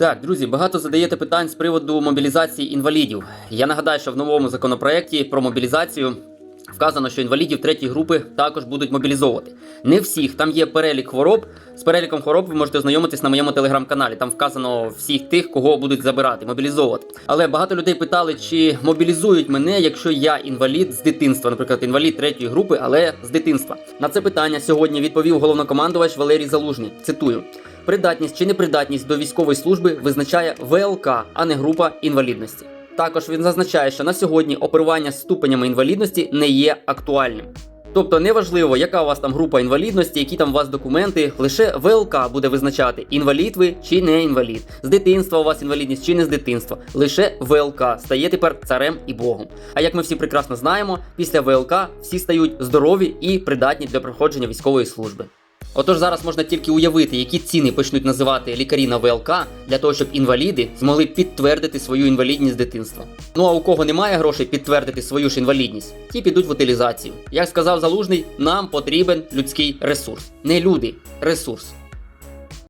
Так, друзі, багато задаєте питань з приводу мобілізації інвалідів. Я нагадаю, що в новому законопроекті про мобілізацію вказано, що інвалідів третьої групи також будуть мобілізовувати. Не всіх, там є перелік хвороб. З переліком хвороб ви можете ознайомитись на моєму телеграм-каналі. Там вказано всіх тих, кого будуть забирати, мобілізовувати. Але багато людей питали, чи мобілізують мене, якщо я інвалід з дитинства, наприклад, інвалід третьої групи, але з дитинства. На це питання сьогодні відповів головнокомандувач Валерій Залужний. Цитую. Придатність чи непридатність до військової служби визначає ВЛК, а не група інвалідності. Також він зазначає, що на сьогодні оперування з ступенями інвалідності не є актуальним. Тобто неважливо, яка у вас там група інвалідності, які там у вас документи, лише ВЛК буде визначати, інвалід ви чи не інвалід. З дитинства у вас інвалідність чи не з дитинства. Лише ВЛК стає тепер царем і Богом. А як ми всі прекрасно знаємо, після ВЛК всі стають здорові і придатні для проходження військової служби. Отож зараз можна тільки уявити, які ціни почнуть називати лікарі на ВЛК для того, щоб інваліди змогли підтвердити свою інвалідність з дитинства. Ну а у кого немає грошей підтвердити свою ж інвалідність, ті підуть в утилізацію. Як сказав залужний, нам потрібен людський ресурс. Не люди, ресурс.